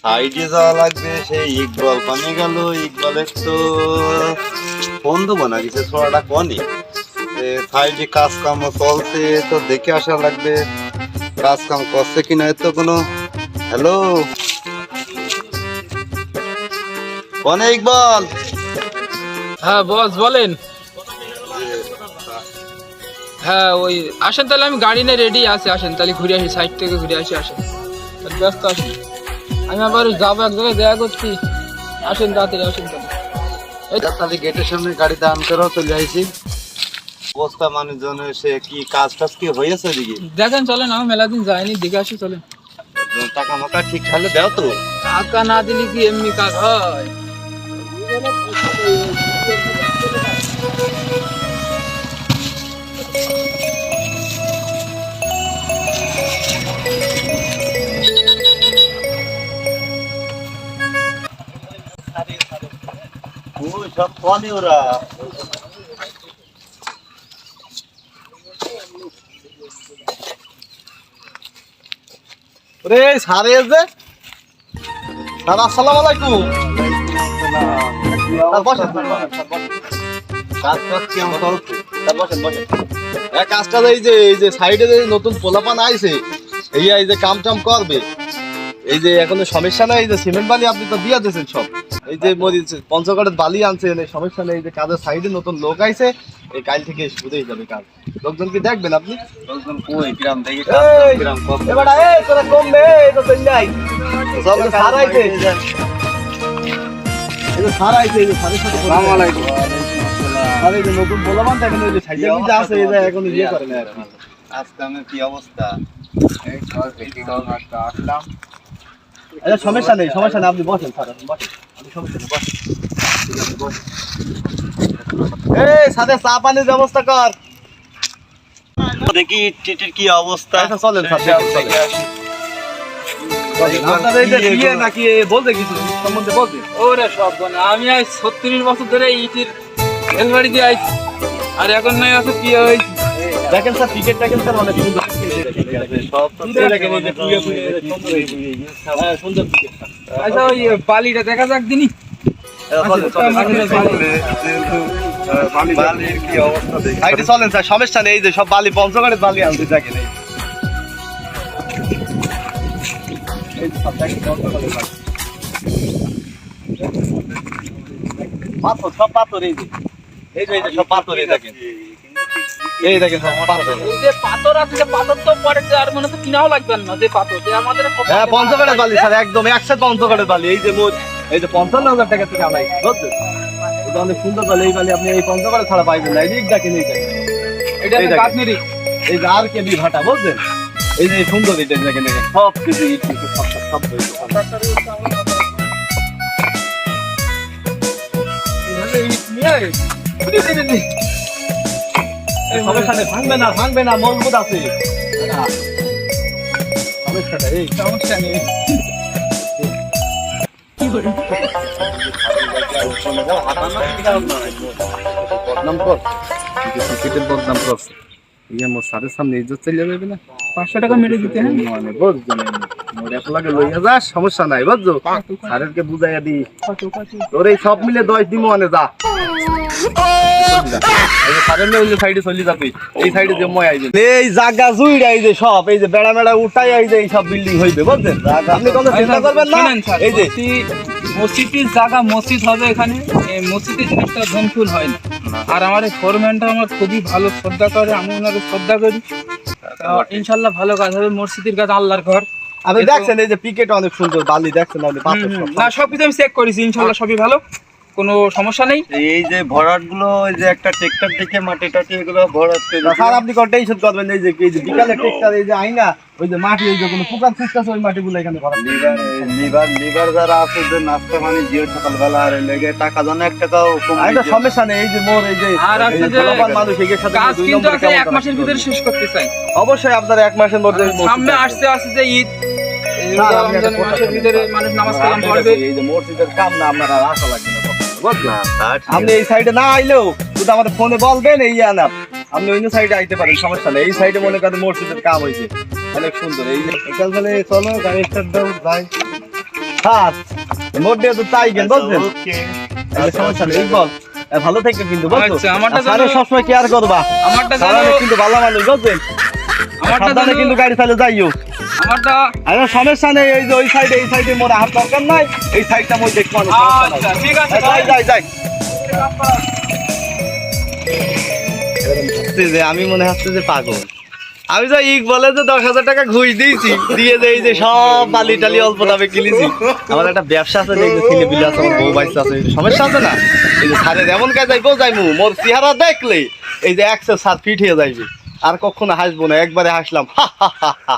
সাইডে যাওয়া লাগবে সেই ইকবাল গেল ইকবালের তো ফোন দেবো না কিছু ছোড়াটা সাইডে চলছে, তো দেখে আসা লাগবে করছে কিনা কোনো। হ্যালো? কনে ইকবাল? হ্যাঁ বস, বলেন। হ্যাঁ ওই, আসেন তাহলে, আমি গাড়ি নিয়ে রেডি আছি, আসেন, তাহলে ঘুরে আসি, সাইড থেকে ঘুরে আসি, আসেন। ব্যস্ত আসেন আমি আবার যাব এক জায়গায় দেখা করছি। আসেন তাড়াতাড়ি আসেন তাহলে এই তো, গেটের সামনে গাড়ি দান করেও চলে আইছি। অবস্থা মানুষজন সে কি কাজ টাজ কি হয়েছে দিকে দেখেন চলেন আমি মেলা দিন যাইনি দেখে আসি চলেন। টাকা মাকা ঠিক ঠালে দাও তো। টাকা না দিলে কি এমনি কাজ হয়? ওই সব কনে ওরা। রে সারে যে। আসসালামু আলাইকুম। বসেন কাজ টাজ কেমন চলছে বসেন বসেন। কাজটা এই যে এই যে সাইডে যে নতুন পোলাপান আইছে এই এই যে কাম টাম করবে। এই যে এখন সমস্যা নাই এই যে সিমেন্ট বালি আপনি তো দিয়া দিয়েছেন সব। এই যে মরিচ পঞ্চগড়ের বালি আনছেন এই সমস্যা নেই যে কাজের সাইডে নতুন লোক আইছে এই কাল থেকে শুরু যাবে কাজ। লোকজন কি দেখবেন আপনি? লোকজন কই? গ্রাম থেকে গ্রাম কম। এবার এই তোরা কম বে তো চল যাই সব তো এই যে সার এই যে সারের সাথে কথা আলাইকুম। আর যে নতুন পোলাপান দেখেন ওই যে সাইডে কি আছে এই যে এখন ইয়ে করে না কি। আজকে আমি কি অবস্থা? আচ্ছা সমস্যা নেই সমস্যা নেই আপনি বসেন স্যার বসেন। আপনি সমস্যা নেই বসেন ঠিক আছে, বসেন। এই সাথে চা পানির ব্যবস্থা কর। দেখি টিটির কি অবস্থা। আচ্ছা চলেন নাকি বলতে কিছু সম্বন্ধে বলতে। ওরে সব আমি আজ ছত্রিশ বছর ধরে ইটির রেলবাড়ি দিয়ে আইছি। আর এখন নয় আছে কি হয়েছে? দেখেন স্যার টিকিট দেখেন স্যার অনেক সুন্দর। বালিটা দেখা যাক দিনি চলেন স্যার সমস্যা নেই যে সব বালি পঞ্চগড়ের বালি আনতে বালি। পাথর সব পাথর এই যে এই যে সব পাথর, এই দেখেন এই দেখেন পাথর। ওই যে পাথর আছে যে পাথর তো পরে আর মনে তো কিনাও লাগবে না যে পাথর যে আমাদের হ্যাঁ পঞ্চগড়ের বালি স্যার একদম একসাথে পঞ্চগড়ের বালি। এই যে মোট এই যে পঞ্চান্ন হাজার টাকা থেকে আনাই বুঝছেন এটা অনেক সুন্দর বালি এই বালি আপনি এই পঞ্চগড়ে ছাড়া পাইবেন না। এই দেখেন এই দেখেন। এটা কাশ্মীরি এই যে আর কে বি ভাটা বুঝলেন? এই যে সুন্দর এটা দেখেন দেখেন। সব কিছু ইট সব সব সব সমস্যা নেই, ভাঙবে না ভাঙবে না মজবুত আছে। সমস্যাটা এই সমস্যা নেই। বদনাম কর? ক্রিকেটের বদনাম কর ইয়ে মোর সারের সামনে ইজ্জত চলে যাবে না? পাঁচশো টাকা মেরে দিতে হ্যাঁ? মানে বুঝছ না মোর এক লাগে লইয়া যা সমস্যা নাই বুঝছ? সারেরকে বুঝাইয়া দি তোর এই সব মিলে দশ দিমো মানে যা। হয় খুবই ভালো শ্রদ্ধা করে আমি ওনাকে শ্রদ্ধা করি ইনশাল্লাহ ভালো কাজ হবে মসজিদের কাজ আল্লাহর ঘর আপনি দেখছেন এই যে পিকেট অনেক সুন্দর বালি দেখছেন সবকিছু আমি চেক করেছি ইনশাল্লাহ সবই ভালো কোনো সমস্যা নেই এই যে ভরাটগুলো যে একটা ট্রেক্টর দেখে মাটি টাটি এগুলো ভরাট স্যার আপনি কোন টেনশন করবেন এই যে এই যে বিকালে টেক্টার এই যে আইনা ওই যে মাটি ওই যে কোনো পুকার ওই মাটিগুলো এখানে লিভার লিভার লিভার যারা আছে যে নাস্তা পানি দিয়ে সকালবেলা আর লেগে টাকা জানো এক টাকাও কম এটা সমস্যা নেই এই যে মোর এই যে আর আছে যে যে মানুষ এগিয়ে সাথে কাজ কিন্তু আছে এক মাসের ভিতরে শেষ করতে চাই অবশ্যই আপনার এক মাসের মধ্যে সামনে আছে। আসছে আসছে যে ঈদ এই মাসের ভিতরে মানুষ নামাজ কালাম পড়বে এই যে মসজিদের কাম না আপনার আশা লাগবে আপনি এই সাইডে না আইলেও শুধু আমাদের ফোনে বলবেন এই আনা আপনি অন্য সাইডে আইতে পারেন সমস্যা নেই। এই সাইডে মনে করেন মসজিদের কাম হয়েছে অনেক সুন্দর। এই এখান চলো গাড়ি স্টার্ট দাও মোট দিয়ে তো তাই সমস্যা নেই ইকবাল ভালো থেকে কিন্তু বুঝছ? আচ্ছা, আমারটা সবসময় কেয়ার করবা। আমারটা কিন্তু ভালো মানুষ আমারটা সাবধানে কিন্তু গাড়ি চালিয়ে যাইও। আমারটা আর সমস্যা নেই এই যে ওই সাইডে এই সাইডে মোর হাত দরকার নাই এই সাইডটা মই দেখব না, আচ্ছা ঠিক আছে যাই যাই যাই। যে আমি মনে হচ্ছে যে পাগল। আমি তো ইক বলে যে দশ হাজার টাকা ঘুষ দিয়েছি দিয়ে যে এই যে সব বালি টালি অল্প দামে কিনেছি। আমার একটা ব্যবসা আছে যে ছেলে বিলে আছে আমার বউ বাইসে আছে সমস্যা আছে না? এই যে সারের এমন কাজ যাইবো যাইমু। মোর চেহারা দেখলে এই যে একশো সাত ফিট হয়ে যাইবে। আর কখনো হাসবো না একবারে হাসলাম। হা হা হা